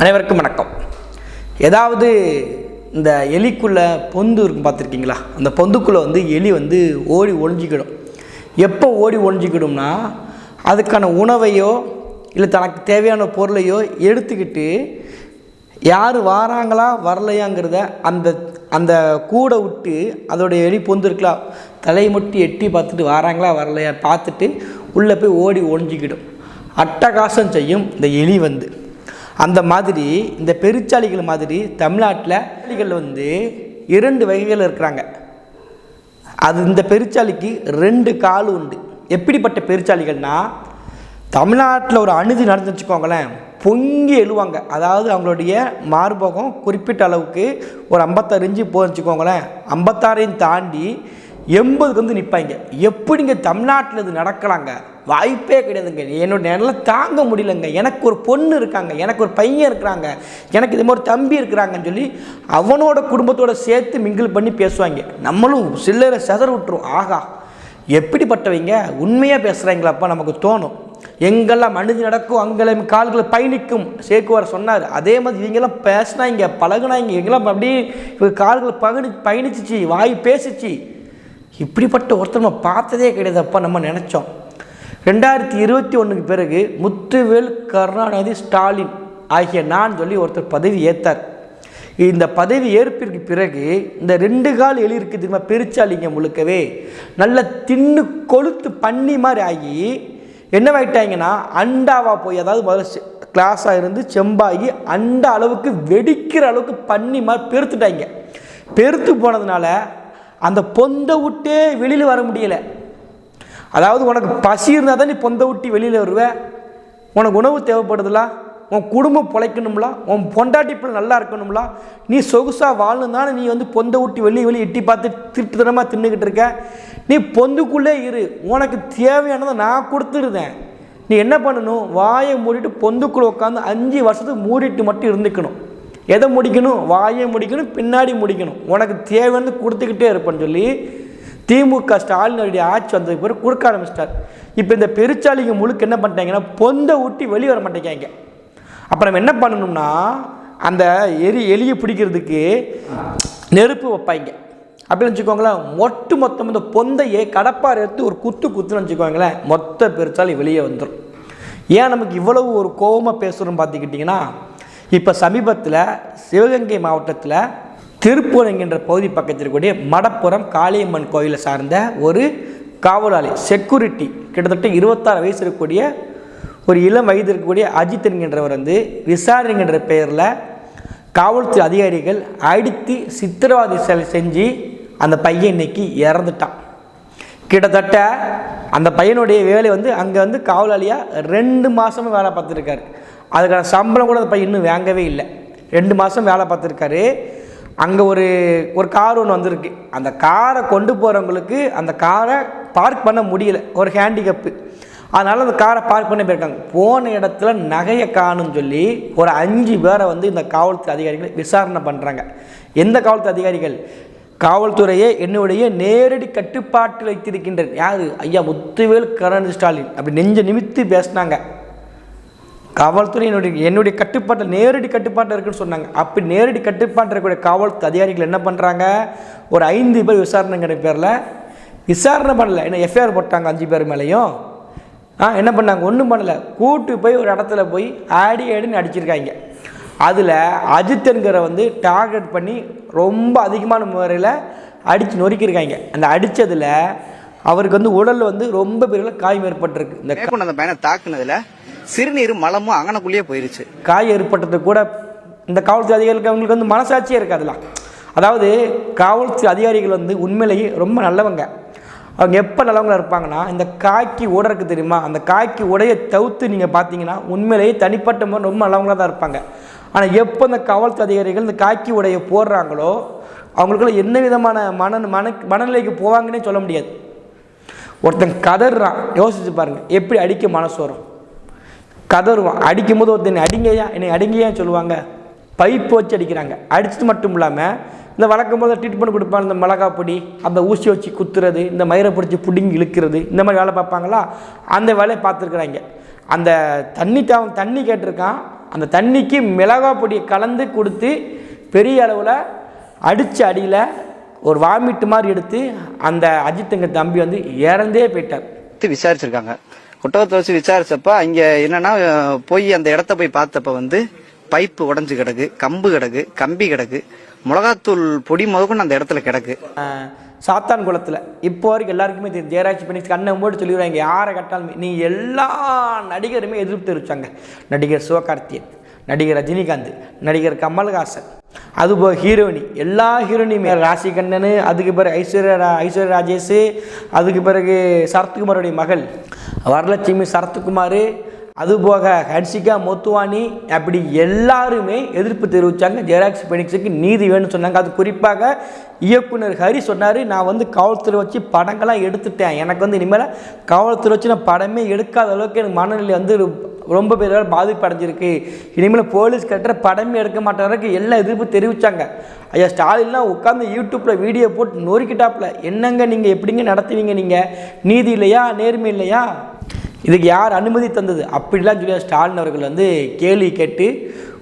அனைவருக்கும் வணக்கம். ஏதாவது இந்த எலிக்குள்ளே பொந்து இருக்கும் பார்த்துருக்கீங்களா? அந்த பொந்துக்குள்ளே வந்து எலி வந்து ஓடி ஒழிஞ்சிக்கிடும் எப்போ ஓடி ஒளிஞ்சிக்கிடும்னா அதுக்கான உணவையோ இல்லை தனக்கு தேவையான பொருளையோ எடுத்துக்கிட்டு யார் வாராங்களா வரலையாங்கிறத அந்த அந்த கூடை விட்டு அதோடைய எலி பொந்து இருக்கலாம் தலையை மட்டும் எட்டி பார்த்துட்டு வாராங்களா வரலையா பார்த்துட்டு உள்ளே போய் ஓடி ஒழிஞ்சிக்கிடும் அட்டகாசம் செய்யும் இந்த எலி வந்து. அந்த மாதிரி இந்த பெருச்சாளிகள் மாதிரி தமிழ்நாட்டில் பெருச்சாளிகள் வந்து இரண்டு வகைகள் இருக்கிறாங்க. அது இந்த பெருச்சாளிக்கு ரெண்டு கால் உண்டு. எப்படிப்பட்ட பெருச்சாளிகள்னா தமிழ்நாட்டில் ஒரு அணுதி நடந்து வச்சுக்கோங்களேன் பொங்கி எழுவாங்க. அதாவது அவங்களுடைய மார்பகம் குறிப்பிட்ட அளவுக்கு ஒரு ஐம்பத்தாறு இன்ச்சு போக வச்சுக்கோங்களேன் ஐம்பத்தாறையும் தாண்டி எண்பதுக்கு வந்து நிற்பாங்க எப்படிங்க தமிழ்நாட்டில் இது நடக்கலாங்க? வாய்ப்பே கிடையாதுங்க. என்னோட நிலம் தாங்க முடியலங்க. எனக்கு ஒரு பொண்ணு இருக்காங்க. எனக்கு ஒரு பையன் இருக்கிறாங்க. எனக்கு இது மாதிரி ஒரு தம்பி இருக்கிறாங்கன்னு சொல்லி அவனோட குடும்பத்தோட சேர்த்து மிங்கிள் பண்ணி பேசுவாங்க. நம்மளும் சில்லறை செதற விட்டுரும். ஆகா எப்படிப்பட்டவங்க? உண்மையாக பேசுகிறாங்களாப்பா நமக்கு தோணும். எங்கெல்லாம் மனித நடக்கும் அங்கெல்லாம் கால்களை பயணிக்கும் சேக்குவார் சொன்னார். அதே மாதிரி இவங்கெல்லாம் பேசினாங்க பழகுனாங்க. எங்கெல்லாம் அப்படியே இவங்க கால்கள் பகனி பயணிச்சிச்சு வாய் பேசிச்சு. இப்படிப்பட்ட ஒருத்தர் நம்ம பார்த்ததே கிடையாது அப்பா நம்ம நினச்சோம். ரெண்டாயிரத்தி இருபத்தி ஒன்றுக்கு பிறகு முத்துவேல் கருணாநிதி ஸ்டாலின் ஆகிய நான் சொல்லி ஒருத்தர் பதவி ஏற்றார் இந்த பதவி ஏற்பிற்கு பிறகு இந்த ரெண்டு கால் எலி இருக்குது திரும்ப பெருச்சாலிங்க முழுக்கவே நல்ல தின்னு கொளுத்து பண்ணி மாதிரி ஆகி என்னவாயிட்டாங்கன்னா அண்டாவாக போய் அதாவது முதல்ல கிளாஸாக இருந்து செம்பாகி அண்டா அளவுக்கு வெடிக்கிற அளவுக்கு பண்ணி மாதிரி பெருத்துட்டாங்க. பெருத்து போனதுனால அந்த பொந்தை விட்டே வெளியில் வர முடியலை. அதாவது உனக்கு பசி இருந்தால் தான் நீ பொந்த விட்டு வெளியில் வருவ. உனக்கு உணவு தேவைப்படுதுலா? உன் குடும்பம் பிழைக்கணும்ல? உன் பொண்டாட்டி பிள்ளை நல்லா இருக்கணும்ல? நீ சொகுசாக வாழணும்னால நீ வந்து பொந்த விட்டு வெளியே வெளியே எட்டி பார்த்து திருட்டுத்தனமாக தின்னுக்கிட்டு இருக்க. நீ பொந்துக்குள்ளே இரு. உனக்கு தேவையானதை நான் கொடுத்துருந்தேன் நீ என்ன பண்ணணும்? வாயை மூடிட்டு பொந்துக்குள்ளே உட்காந்து அஞ்சு வருஷத்துக்கு மூடிட்டு மட்டும் இருந்துக்கணும். எதை முடிக்கணும்? வாயை முடிக்கணும் பின்னாடி முடிக்கணும். உனக்கு தேவையானது கொடுத்துக்கிட்டே இருப்பேன்னு சொல்லி திமுக ஸ்டாலினுடைய ஆட்சி வந்ததுக்கு பிறகு கொடுக்க ஆரம்பிச்சிட்டார். இப்போ இந்த பெருச்சாலிங்க முழுக்க என்ன பண்ணிட்டாங்கன்னா பொந்தை ஊட்டி வெளியே வர மாட்டேங்காங்க அப்போ நம்ம என்ன பண்ணணும்னா அந்த எரி எலியை பிடிக்கிறதுக்கு நெருப்பு வைப்பாங்க. அப்படின்னு வச்சுக்கோங்களேன் மொட்டு மொத்தம் இந்த பொந்தையை கடப்பார் எடுத்து ஒரு குத்து குத்துன்னு வச்சுக்கோங்களேன் மொத்த பெருச்சாலி வெளியே வந்துடும் ஏன் நமக்கு இவ்வளவு ஒரு கோபமாக பேசுகிறோம் பார்த்துக்கிட்டிங்கன்னா இப்போ சமீபத்தில் சிவகங்கை மாவட்டத்தில் திருப்பூர் என்கின்ற பகுதி பக்கத்தில் இருக்கக்கூடிய மடப்புறம் காளியம்மன் கோயிலை சார்ந்த ஒரு காவலாளி செக்யூரிட்டி கிட்டத்தட்ட இருபத்தாறு வயசு இருக்கக்கூடிய ஒரு இளம் வயது இருக்கக்கூடிய அஜித் என்கின்றவர் வந்து விசாரணைங்கிற பெயரில் காவல்துறை அதிகாரிகள் அடித்து சித்திரவாதி செஞ்சு அந்த பையன் இன்னைக்கு இறந்துட்டான். கிட்டத்தட்ட அந்த பையனுடைய வேலை வந்து அங்கே வந்து காவலாளியாக ரெண்டு மாதமும் வேலை பார்த்துருக்காரு அதுக்கான சம்பளம் கூட அந்த பையன் இன்னும் வாங்கவே இல்லை. ரெண்டு மாதம் வேலை பார்த்துருக்காரு. அங்கே ஒரு ஒரு கார் ஒன்று வந்திருக்கு. அந்த காரை கொண்டு போகிறவங்களுக்கு அந்த காரை பார்க் பண்ண முடியல. ஒரு ஹேண்டிகப்பு அதனால் அந்த காரை பார்க் பண்ணி போயிருக்காங்க. போன இடத்துல நகையை காணும்னு சொல்லி ஒரு அஞ்சு பேரை வந்து இந்த காவல்துறை அதிகாரிகள் விசாரணை பண்ணுறாங்க எந்த காவல்துறை அதிகாரிகள்? காவல்துறையே என்னுடைய நேரடி கட்டுப்பாட்டில் வைத்திருக்கின்றேன் யார்? ஐயா முத்துவேல் கருணாநிதி ஸ்டாலின். அப்படி நெஞ்ச நிமித்து பேசினாங்க. காவல்துறை என்னுடைய என்னுடைய கட்டுப்பாட்டில் நேரடி கட்டுப்பாட்டில் இருக்குன்னு சொன்னாங்க. அப்படி நேரடி கட்டுப்பாட்டில் இருக்கக்கூடிய காவல்துறை அதிகாரிகள் என்ன பண்ணுறாங்க ஒரு ஐந்து பேர் விசாரணைங்கிற பேரில் விசாரணை பண்ணல. என்ன எஃப்ஐஆர் போட்டாங்க அஞ்சு பேர் மேலேயும். ஆ என்ன பண்ணாங்க? ஒன்றும் பண்ணலை. கூட்டு போய் ஒரு இடத்துல போய் ஆடி ஆடின்னு அடிச்சிருக்காங்க. அதில் அஜித்ங்கிற வந்து டார்கெட் பண்ணி ரொம்ப அதிகமான முறையில் அடித்து நொறுக்கியிருக்காங்க. அந்த அடித்ததில் அவருக்கு வந்து உடலில் வந்து ரொம்ப பெரிய காயம் ஏற்பட்டிருக்கு. இந்த அந்த பையனை தாக்குனதுல சிறுநீர் மலமும் அங்கனக்குள்ளேயே போயிருச்சு. காய் ஏற்பட்டது கூட இந்த காவல்துறை அதிகாரிகளுக்கு அவங்களுக்கு வந்து மனசாட்சியே இருக்காதுலாம் அதாவது காவல்துறை அதிகாரிகள் வந்து உண்மையிலேயே ரொம்ப நல்லவங்க. அவங்க எப்போ நல்லவங்களா இருப்பாங்கன்னா இந்த காய்க்கு உடை இருக்குது தெரியுமா? அந்த காய்க்கு உடைய தவிர்த்து நீங்கள் பார்த்தீங்கன்னா உண்மையிலேயே தனிப்பட்ட முறை ரொம்ப நல்லவங்களாக தான் இருப்பாங்க. ஆனால் எப்போ இந்த காவல்துறை அதிகாரிகள் இந்த காக்கி உடையை போடுறாங்களோ அவங்களுக்குள்ள என்ன விதமான மன மன மனநிலைக்கு போவாங்கன்னே சொல்ல முடியாது. ஒருத்தன் கதறான் யோசிச்சு பாருங்க எப்படி அடிக்க மனசு வரும்? கதறுவான் அடிக்கும் போது ஒருத்தன் அடிங்கய்யா என்னை அடிங்கய்யா சொல்லுவாங்க. பைப் வச்சு அடிக்கிறாங்க. அடிச்சுட்டு மட்டும் இல்லாமல் இந்த வழக்கம் போது ட்ரீட்மெண்ட் கொடுப்பாங்க இந்த மிளகா பொடி அந்த ஊசி வச்சு குத்துறது இந்த மயிரை பிடிச்சி புடிங்கி இழுக்கிறது இந்த மாதிரி வேலை பார்ப்பாங்களா? அந்த வேலையை பார்த்துருக்குறாங்க. அந்த தண்ணி தேவை தண்ணி கேட்டிருக்கான். அந்த தண்ணிக்கு மிளகாய் பொடியை கலந்து கொடுத்து பெரிய அளவில் அடித்த அடியில் ஒரு வாமிட்டு மாதிரி எடுத்து அந்த அஜித்துங்க தம்பி வந்து இறந்தே போயிட்டார். விசாரிச்சிருக்காங்க. குட்டகத்தை வச்சு விசாரிச்சப்ப அங்க என்னன்னா போய் அந்த இடத்த போய் பார்த்தப்ப வந்து பைப்பு உடைஞ்சு கிடக்கு கம்பு கிடக்கு கம்பி கிடக்கு மிளகாத்தூள் பொடி முதற்கொண்டு அந்த இடத்துல கிடக்கு. சாத்தான் குளத்தில். இப்போ வரைக்கும் எல்லாருக்குமே தெரியும் ஜெயராஜ் பண்ணி கண்ணை மூடி சொல்லிடுவாங்க யாரை கட்டாலுமே. நீ எல்லா நடிகருமே எதிர்ப்பு தெரிவிச்சாங்க நடிகர் சிவகார்த்தியன் நடிகர் ரஜினிகாந்த் நடிகர் கமல்ஹாசன். அதுபோக ஹீரோயினி. எல்லா ஹீரோயினியுமே. ராசிகண்ணனு அதுக்கு பிறகு ஐஸ்வர்யா ரா- ஐஸ்வர்யா ராஜேஷ் அதுக்கு பிறகு சரத்குமாரோடைய மகள். வரலட்சுமி சரத்குமார் அதுபோக ஹர்ஷிகா மொத்துவானி அப்படி எல்லாருமே எதிர்ப்பு தெரிவித்தாங்க ஜெராக்ஸ் பெனிக்ஸுக்கு நீதி வேணும்னு சொன்னாங்க. அது குறிப்பாக இயக்குனர் ஹரி சொன்னார் நான் வந்து காவல்துறை வச்சு படங்கள்லாம் எடுத்துட்டேன். எனக்கு வந்து இனிமேல் காவல்துறை வச்சு நான் படமே எடுக்காத அளவுக்கு எனக்கு மனநிலை வந்து ரொம்ப பேரால் பாதிப்பு அடைஞ்சிருக்கு இனிமேல் போலீஸ் கட்டுற படமே எடுக்க மாட்டாங்க எல்லா எதிர்ப்பு தெரிவித்தாங்க ஐயா ஸ்டாலின்லாம் உட்காந்து யூடியூப்பில் வீடியோ போட்டு நொறுக்கிட்டாப்புல. என்னங்க நீங்கள் எப்படிங்க நடத்துவீங்க நீங்கள் நீதி இல்லையா? நேர்மை இல்லையா? இதுக்கு யார் அனுமதி தந்தது? அப்படிலாம் சொல்லி ஸ்டாலின் அவர்கள் வந்து கேள்வி கேட்டு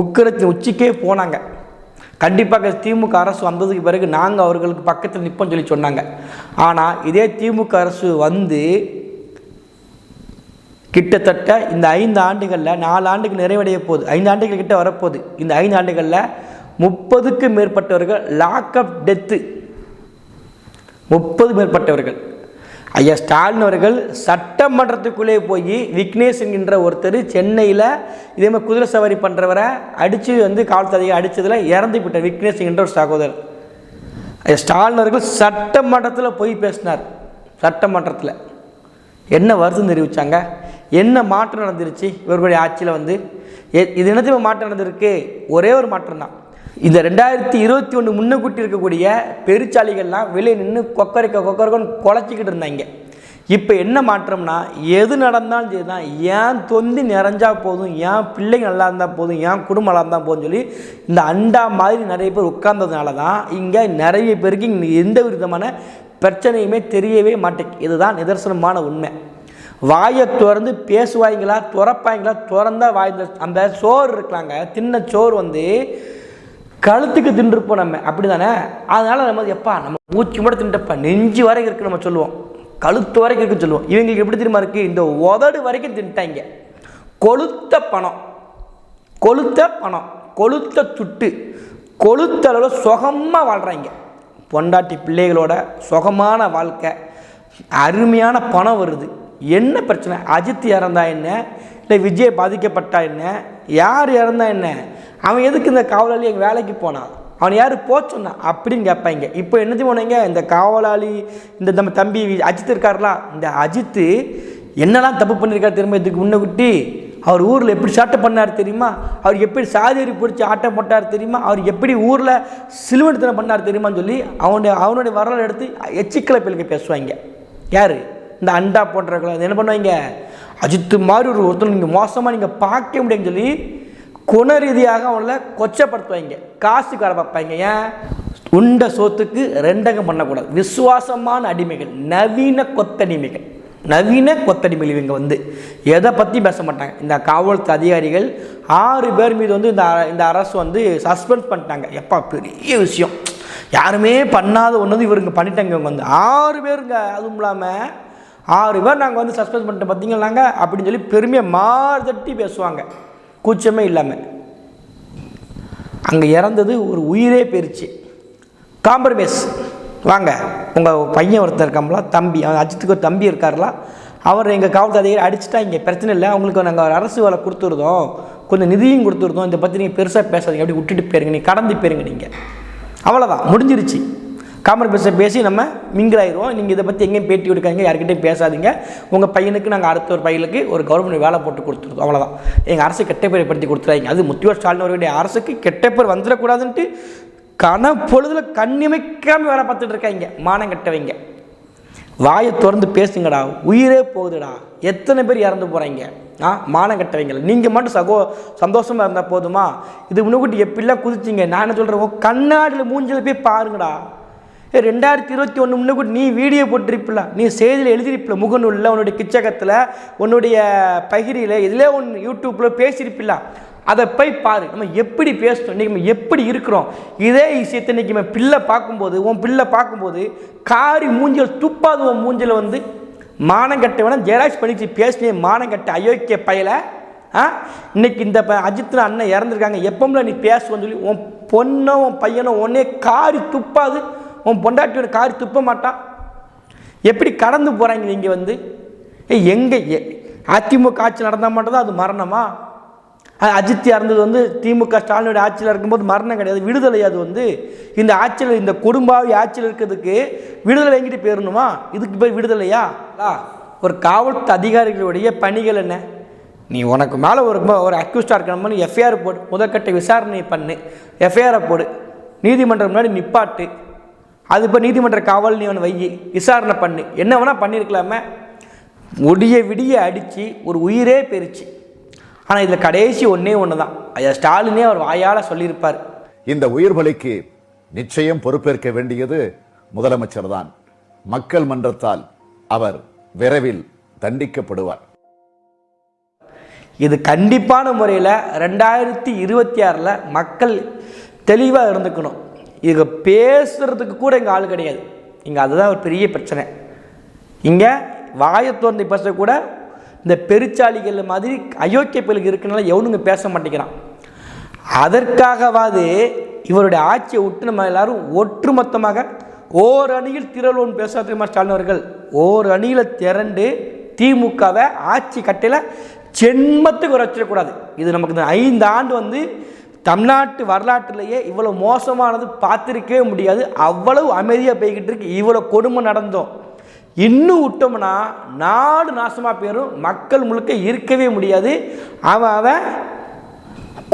உக்கரத்தின் உச்சிக்கே போனாங்க. கண்டிப்பாக திமுக அரசு வந்ததுக்கு பிறகு நாங்கள் அவர்களுக்கு பக்கத்தில் நிற்போம் சொல்லி சொன்னாங்க. ஆனால் இதே திமுக அரசு வந்து கிட்டத்தட்ட இந்த ஐந்து ஆண்டுகளில் நாலு ஆண்டுகள் நிறைவடைய போகுது. ஐந்து ஆண்டுகள் கிட்ட வரப்போகுது. இந்த ஐந்து ஆண்டுகளில் முப்பதுக்கு மேற்பட்டவர்கள் லாக்அப் டெத்து முப்பது மேற்பட்டவர்கள். ஐயா ஸ்டாலின் அவர்கள் சட்டமன்றத்துக்குள்ளே போய் விக்னேஷ் என்கின்ற ஒருத்தர் சென்னையில் இதே மாதிரி குதிரை சவாரி பண்ணுறவரை அடித்து வந்து காவல்துறையை அடித்ததில் இறந்து போயிட்டார் விக்னேஷ் என்கின்ற ஒரு சகோதரர். ஐயா ஸ்டாலின் அவர்கள் சட்டமன்றத்தில் போய் பேசினார். சட்டமன்றத்தில். என்ன வருதுன்னு தெரிவித்தாங்க என்ன மாற்றம் நடந்துருச்சு? இவர்களுடைய ஆட்சியில் வந்து இது என்னத்தையும் மாற்றம் நடந்திருக்கு? ஒரே ஒரு மாற்றம் தான். இந்த ரெண்டாயிரத்தி இருபத்தி ஒன்று முன்னக்கூட்டி இருக்கக்கூடிய பெருச்சாலிகள்லாம் வெளியே நின்று கொக்கரைக்க கொக்கரைக்கன்னு குழச்சிக்கிட்டு இருந்தாங்க. இப்போ என்ன மாற்றம்னா எது நடந்தாலும் சரி தான் ஏன் தொந்தி நிறைஞ்சா போதும்? ஏன் பிள்ளைங்க நல்லா இருந்தால் போதும்? ஏன் குடும்பம் நல்லா இருந்தால் போதும் சொல்லி இந்த அண்டா மாதிரி நிறைய பேர் உட்கார்ந்ததுனால தான் இங்கே நிறைய பேருக்கு இங்கே எந்த விதமான பிரச்சனையுமே தெரியவே மாட்டேங்குது. இதுதான் நிதர்சனமான உண்மை. வாயை திறந்து பேசுவாய்ங்களா? துறப்பாய்ங்களா? திறந்தா வாய் அந்த சோறு இருக்கலாங்க. தின்ன சோறு வந்து கழுத்துக்கு தின்றுப்போம் நம்ம. அப்படி தானே அதனால நம்ம எப்பா நம்ம மூச்சு கூட தின்றப்பா நெஞ்சு வரைக்கும் இருக்கு நம்ம சொல்லுவோம். கழுத்து வரைக்கும் இருக்குன்னு சொல்லுவோம். இவங்களுக்கு எப்படி தெரியுமா இருக்கு? இந்த உதடு வரைக்கும் தின்ட்டாங்க கொளுத்த பணம். கொளுத்த பணம். கொளுத்த துட்டு. கொளுத்த அளவில் சுகமாக வாழ்கிறாங்க பொண்டாட்டி பிள்ளைகளோட சுகமான வாழ்க்கை. அருமையான பணம் வருது. என்ன பிரச்சனை? அஜித் இறந்தா என்ன? இல்லை விஜய் பாதிக்கப்பட்டா என்ன? யார் இறந்தா என்ன? அவன் எதுக்கு இந்த காவலாளி எங்கள் வேலைக்கு போனான் அவன் யார் போ சொன்னான் அப்படின்னு கேட்பாங்க. இப்போ என்ன போனீங்க இந்த காவலாளி இந்த நம்ம தம்பி அஜித் இருக்கார்ல இந்த அஜித்து என்னெல்லாம் தப்பு பண்ணியிருக்காரு திரும்ப இதுக்கு முன்னகுட்டி அவர் ஊரில் எப்படி சாட்டை பண்ணார் தெரியுமா? அவர் எப்படி சாதியரி பிடிச்சி ஆட்டம் போட்டார் தெரியுமா? அவர் எப்படி ஊரில் சிலுவனத்தனம் பண்ணார் தெரியுமான்னு சொல்லி அவனுடைய அவனுடைய வரலாறு எடுத்து எச்சிக்கலை பிள்ளைங்க பேசுவாங்க. யார்? இந்த அண்டா போன்றவர்கள் என்ன பண்ணுவாங்க? அஜித்து மாதிரி ஒரு ஒருத்தர் நீங்கள் மோசமாக நீங்கள் பார்க்க முடியும்னு சொல்லி குண ரீதியாக அவங்கள கொச்சப்படுத்துவாங்க. காசுக்கு வர பார்ப்பாங்க. ஏன்? உண்ட சோத்துக்கு ரெண்டகம் பண்ணக்கூடாது. விசுவாசமான அடிமைகள் நவீன கொத்தடிமைகள் நவீன கொத்தடிமைகள் இவங்க வந்து எதை பற்றி பேச மாட்டாங்க. இந்த காவல்துறை அதிகாரிகள் ஆறு பேர் மீது வந்து இந்த இந்த அரசு வந்து சஸ்பெண்ட் பண்ணிட்டாங்க. எப்பா பெரிய விஷயம். யாருமே பண்ணாத ஒன்று இவருங்க பண்ணிட்டாங்க இவங்க வந்து. ஆறு பேருங்க. அதுவும் இல்லாமல் ஆறு பேர் நாங்கள் வந்து சஸ்பெண்ட் பண்ணிட்டு பார்த்தீங்கன்னாங்க அப்படின்னு சொல்லி பெருமையாக மாறுதட்டி பேசுவாங்க. கூச்சமே இல்லாமல் அங்கே இறந்தது ஒரு உயிரே போயிருச்சு. காம்ப்ரமைஸ். வாங்க உங்கள் பையன் ஒருத்தர் இருக்காங்களா தம்பி அவன் அஜித்துக்கு ஒரு தம்பி இருக்கார்ல அவர் எங்கள் காவல்துறை அதிகாரி அடிச்சுட்டா இங்கே பிரச்சனை இல்லை அவங்களுக்கு நாங்கள் ஒரு அரசு வேலை கொடுத்துருந்தோம் கொஞ்சம் நிதியும் கொடுத்துருந்தோம் இதை பற்றி நீங்கள் பெருசாக பேசாதீங்க. அப்படி விட்டுட்டு போயிருங்க. நீ கடந்து போயிருங்க நீங்கள் அவ்வளோதான் முடிஞ்சிருச்சு. காம்ப்ரமைஸை பேசி நம்ம மிங்கில் ஆயிடுவோம் நீங்கள் இதை பற்றி எங்கேயும் பேட்டி கொடுக்காதீங்க யாருக்கிட்டையும் பேசாதீங்க. உங்கள் பையனுக்கு நாங்கள் அடுத்த ஒரு பையனுக்கு ஒரு கவர்மெண்ட் வேலை போட்டு கொடுத்துருக்கோம். அவ்வளோதான் எங்கள் அரசு கெட்ட பேரை படுத்தி கொடுத்துறாங்க அது முத்தியோர் ஸ்டாலின் அவர்களுடைய அரசுக்கு கெட்ட பேர் வந்துடக்கூடாதுன்ட்டு கன பொழுதுல கண்ணிமைக்காமல் வேலை பார்த்துட்டு இருக்காங்க. மானம் கெட்டவங்க. வாயை திறந்து பேசுங்கடா. உயிரே போகுதுடா. எத்தனை பேர் இறந்து போகிறாங்க ஆ மானம் கட்டவைங்கள நீங்கள் மட்டும் சகோ சந்தோஷமாக இருந்தால் போதுமா? இது முன்னுக்கூட்டி எப்படிலாம் குதிச்சிங்க? நான் என்ன சொல்கிறேன் கண்ணாடியில் மூஞ்சில் போய் பாருங்கடா. ரெண்டாயிரத்தி இருபத்தி ஒன்று கூட நீ வீடியோ போட்டிருப்பில்ல. நீ செய்தியில் எழுதியிருப்பில்ல முகநூலில் உன்னுடைய கிச்சகத்தில் உன்னுடைய பகிரியில் இதிலே ஒன்று யூடியூப்பில் பேசியிருப்பில்ல. அதை போய் பாரு. நம்ம எப்படி பேசணும்? இன்னைக்கு நம்ம எப்படி இருக்கிறோம்? இதே விஷயத்தை இன்னைக்கு நம்ம பிள்ளை பார்க்கும்போது உன் பிள்ளை பார்க்கும்போது காரி மூஞ்சல் துப்பாது உன் மூஞ்சில் வந்து மானம் வேணால் ஜெராக்ஸ் பண்ணிச்சு பேசினே மானம் கட்ட அயோக்கிய பயல ஆ? இன்னைக்கு இந்த ப- அண்ணன் இறந்துருக்காங்க. எப்பவுமே நீ பேசுவோன்னு சொல்லி உன் பொண்ணோ உன் பையனோ உன்னே காரி துப்பாது உன் பொண்டாட்டியோட கார் துப்ப மாட்டான் எப்படி கடந்து போகிறாங்க நீங்கள் வந்து? எங்கே அதிமுக ஆட்சி நடந்தால் மட்டும்தான் அது மரணமா? அது அஜித் இறந்தது வந்து திமுக ஸ்டாலினுடைய ஆட்சியில் இருக்கும்போது மரணம் கிடையாது விடுதலை அது வந்து. இந்த ஆட்சியில் இந்த குடும்பாவி ஆட்சியில் இருக்கிறதுக்கு விடுதலை எங்கிட்டு போயிடணுமா இதுக்கு போய் விடுதலையா? ஒரு காவல்துறை அதிகாரிகளுடைய பணிகள் என்ன? நீ உனக்கு மேலே ஒரு ஒரு அக்யூஸ்டாக இருக்கணும்னு எஃப்ஐஆர் போடு முதற்கட்ட விசாரணை பண்ணு எஃப்ஐஆரை போடு நீதிமன்றம் முன்னாடி நிப்பாட்டு. அது இப்போ நீதிமன்ற காவல் நீ அவனை வை விசாரணை பண்ணு. என்ன வேணால் பண்ணியிருக்கலாமே முடிய விடிய அடித்து ஒரு உயிரே பெருச்சு. ஆனால் இதில் கடைசி ஒன்றே ஒன்று தான் ஐயா ஸ்டாலினே அவர் வாயால் சொல்லியிருப்பார். இந்த உயிர் பலிக்கு நிச்சயம் பொறுப்பேற்க வேண்டியது முதலமைச்சர் தான் மக்கள் மன்றத்தால் அவர் விரைவில் தண்டிக்கப்படுவார். இது கண்டிப்பான முறையில் ரெண்டாயிரத்தி இருபத்தி ஆறில் மக்கள் தெளிவாக இருந்துக்கணும். இது பேசுகிறதுக்கு கூட இங்கே ஆள் கிடையாது. இங்கே அதுதான் ஒரு பெரிய பிரச்சனை. இங்கே வாயை திறந்து பேசக்கூட இந்த பெருச்சாளிகள் மாதிரி அயோக்கிய பிள்ளைகள் இருக்கனால எவனுங்க பேச மாட்டேங்கிறான். அதற்காகவாது இவருடைய ஆட்சியை விட்டு நம்ம எல்லாரும் ஒட்டுமொத்தமாக ஓர் அணியில் திரளோன் பேச தெரியுமா ஸ்டாலின் அவர்கள்? ஓர் அணியில் திரண்டு திமுகவை ஆட்சி கட்டையில் ஜென்மத்துக்கு வச்சிடக்கூடாது. இது நமக்கு இந்த ஐந்து ஆண்டு வந்து தமிழ்நாட்டு வரலாற்றிலேயே இவ்வளோ மோசமானது பார்த்துருக்கவே முடியாது. அவ்வளவு அமைதியாக போய்கிட்டு இருக்கு. இவ்வளோ கொடுமை நடந்தோம். இன்னும் விட்டோம்னா நாடு நாசமாக போயிடும் மக்கள் முழுக்க இருக்கவே முடியாது. அவன் அவன்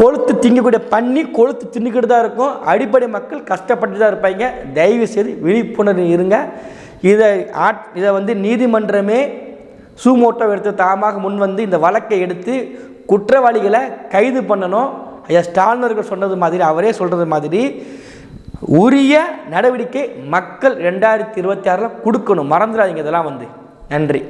கொளுத்து திங்கக்கூடிய பண்ணி கொளுத்து தின்னுக்கிட்டு தான் இருக்கும். அடிப்படை மக்கள் கஷ்டப்பட்டு தான் இருப்பாங்க. தயவு செய்து விழிப்புணர்வு இருங்க. இதை ஆட் இதை வந்து நீதிமன்றமே சூமோட்டோ எடுத்து தாமாக முன் வந்து இந்த வழக்கை எடுத்து குற்றவாளிகளை கைது பண்ணணும். ஐயா ஸ்டாலின் அவர்கள் சொன்னது மாதிரி அவரே சொல்கிறது மாதிரி உரிய நடவடிக்கை மக்கள் ரெண்டாயிரத்தி இருபத்தி ஆறில் கொடுக்கணும். மறந்துடாதீங்க இதெல்லாம் வந்து. நன்றி.